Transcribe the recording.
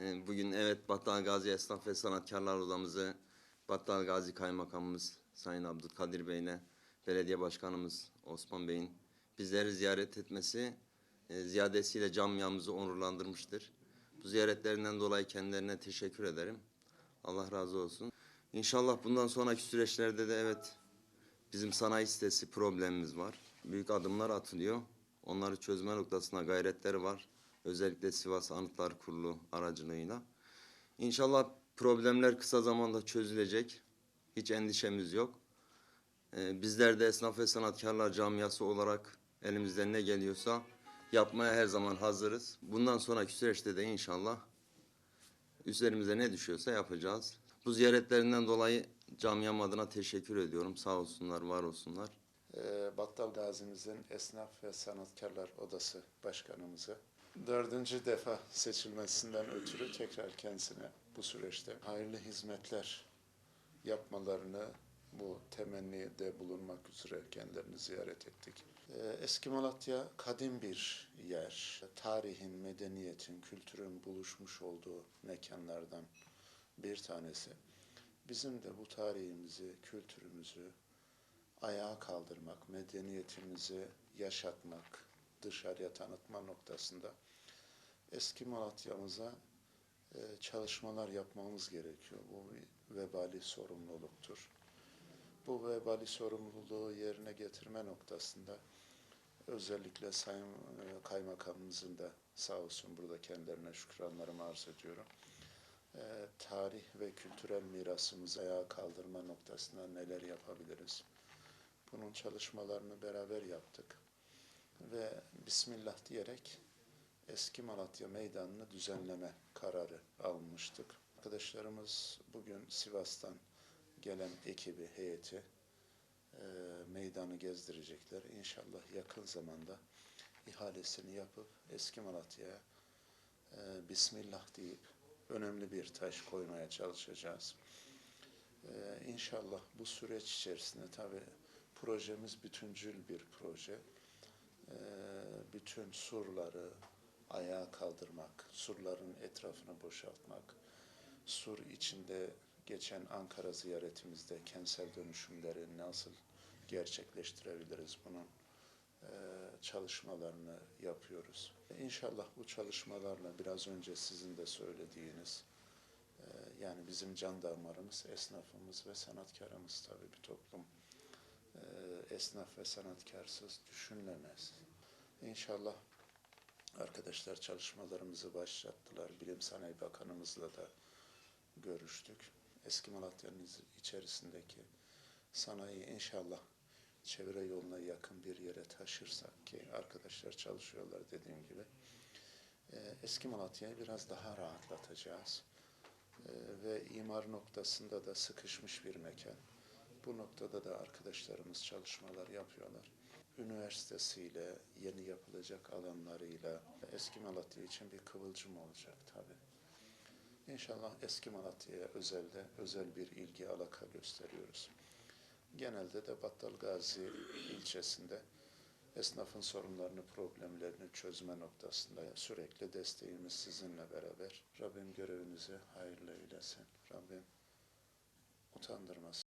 Ee, Bugün evet Battal Gazi Esnaf ve Sanatkarlar Odamızı Battal Gazi Kaymakamımız Sayın Abdülkadir Bey ile Belediye Başkanımız Osman Bey'in bizleri ziyaret etmesi e, ziyadesiyle camiamızı onurlandırmıştır. Bu ziyaretlerinden dolayı kendilerine teşekkür ederim. Allah razı olsun. İnşallah bundan sonraki süreçlerde de evet bizim sanayi sitesi problemimiz var. Büyük adımlar atılıyor. Onları çözme noktasında gayretleri var. Özellikle Sivas Anıtlar Kurulu aracılığıyla. İnşallah problemler kısa zamanda çözülecek. Hiç endişemiz yok. Ee, bizler de esnaf ve sanatkarlar camiası olarak elimizden ne geliyorsa yapmaya her zaman hazırız. Bundan sonraki süreçte de inşallah üzerimize ne düşüyorsa yapacağız. Bu ziyaretlerinden dolayı camiam adına teşekkür ediyorum. Sağ olsunlar, var olsunlar. Ee, Battal Gazi'mizin Esnaf ve Sanatkarlar Odası Başkanımızı dördüncü defa seçilmesinden ötürü tekrar kendisine bu süreçte hayırlı hizmetler yapmalarını bu temennide bulunmak üzere kendilerini ziyaret ettik. Ee, Eski Malatya kadim bir yer. Tarihin, medeniyetin, kültürün buluşmuş olduğu mekanlardan bir tanesi. Bizim de bu tarihimizi, kültürümüzü, ayağa kaldırmak, medeniyetimizi yaşatmak, dışarıya tanıtma noktasında eski Malatya'mıza e, çalışmalar yapmamız gerekiyor. Bu vebali sorumluluktur. Bu vebali sorumluluğu yerine getirme noktasında özellikle Sayın e, Kaymakamımızın da sağ olsun burada kendilerine şükranlarımı arz ediyorum. E, tarih ve kültürel mirasımızı ayağa kaldırma noktasında neler yapabiliriz? Bunun çalışmalarını beraber yaptık. Bismillah diyerek eski Malatya Meydanı'nı düzenleme kararı almıştık. Arkadaşlarımız bugün Sivas'tan gelen ekibi, heyeti e, meydanı gezdirecekler. İnşallah yakın zamanda ihalesini yapıp eski Malatya'ya e, Bismillah deyip önemli bir taş koymaya çalışacağız. Ee, inşallah bu süreç içerisinde tabi projemiz bütüncül bir proje. Ee, bütün surları ayağa kaldırmak, surların etrafını boşaltmak, sur içinde geçen Ankara ziyaretimizde kentsel dönüşümleri nasıl gerçekleştirebiliriz bunun e, çalışmalarını yapıyoruz. İnşallah bu çalışmalarla biraz önce sizin de söylediğiniz ee, Yani bizim can damarımız esnafımız ve sanatkarımız tabii bir toplum e, esnaf ve sanatkarsız düşünülemez. İnşallah arkadaşlar çalışmalarımızı başlattılar. Bilim Sanayi Bakanımızla da görüştük. Eski Malatya'nın içerisindeki sanayi inşallah çevre yoluna yakın bir yere taşırsak ki arkadaşlar çalışıyorlar dediğim gibi e, eski Malatya'yı biraz daha rahatlatacağız. Ee, ve imar noktasında da sıkışmış bir mekan. Bu noktada da arkadaşlarımız çalışmalar yapıyorlar. Üniversitesiyle, yeni yapılacak alanlarıyla eski Malatya için bir kıvılcım olacak tabii. İnşallah eski Malatya'ya özelde özel bir ilgi alaka gösteriyoruz. Genelde de Battal Gazi ilçesinde esnafın sorunlarını, problemlerini çözme noktasında sürekli desteğimiz sizinle beraber. Rabbim görevinizi hayırlı eylesin. Rabbim utandırmasın.